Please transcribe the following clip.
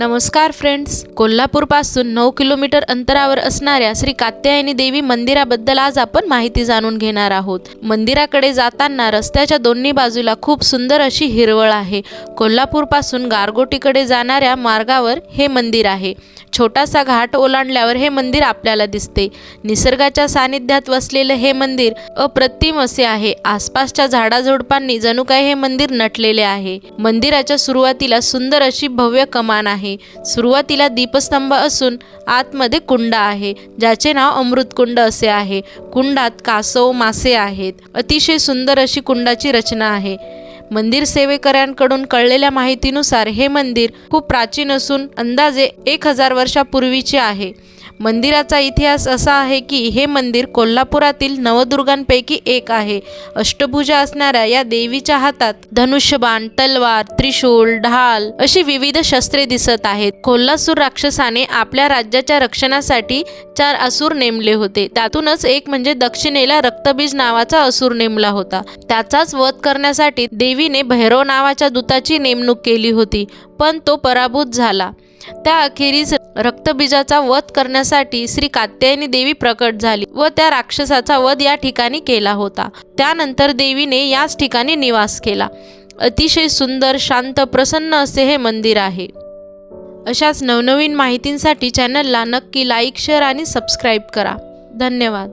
नमस्कार फ्रेंड्स. कोल्हापूरपासून नऊ किलोमीटर अंतरावर असणाऱ्या श्री कात्यायनी देवी मंदिराबद्दल आज आपण माहिती जाणून घेणार आहोत. मंदिराकडे जाताना रस्त्याच्या दोन्ही बाजूला खूप सुंदर अशी हिरवळ आहे. कोल्हापूरपासून गारगोटीकडे जाणाऱ्या मार्गावर हे मंदिर आहे. छोटासा घाट ओलांडल्यावर हे मंदिर आपल्याला दिसते. निसर्गाच्या सानिध्यात वसलेले हे मंदिर अप्रतिम असे आहे. आसपासच्या झाडाझुडपांनी जणू काय हे मंदिर नटलेले आहे. मंदिराच्या सुरुवातीला सुंदर अशी भव्य कमान आहे. सुरुवातीला दीपस्तंभ असून आतमध्ये कुंड आहे ज्याचे नाव अमृतकुंड असे आहे. कुंडात कासव मासे आहेत. अतिशय सुंदर अशी कुंडाची रचना आहे. मंदिर सेवेकऱ्यांकडून कळलेल्या माहितीनुसार हे मंदिर खूप प्राचीन असून अंदाजे एक हजार वर्षापूर्वीचे आहे. मंदिराचा इतिहास असा आहे की हे मंदिर कोल्हापुरातील नवदुर्गांपैकी एक आहे. अष्टभुजा असणाऱ्या या देवीच्या हातात धनुष्यबाण तलवार त्रिशूल ढाल अशी विविध शस्त्रे दिसत आहेत. कोल्हासूर राक्षसाने आपल्या राज्याच्या रक्षणासाठी चार असुर नेमले होते. त्यातूनच एक म्हणजे दक्षिणेला रक्तबीज नावाचा असुर नेमला होता. त्याचाच वध करण्यासाठी देवीने भैरव नावाच्या दूताची नेमणूक केली होती पण तो पराभूत झाला. त्या अखेरीस रक्तबीजाचा वध करण्यासाठी श्री कात्यायनी देवी प्रकट झाली व त्या राक्षसाचा वध या ठिकाणी केला होता. त्यानंतर देवीने याच ठिकाणी निवास केला. अतिशय सुंदर शांत प्रसन्न असे हे मंदिर आहे. अशाच नवनवीन माहितींसाठी चॅनलला नक्की लाईक शेअर आणि सबस्क्राईब करा. धन्यवाद.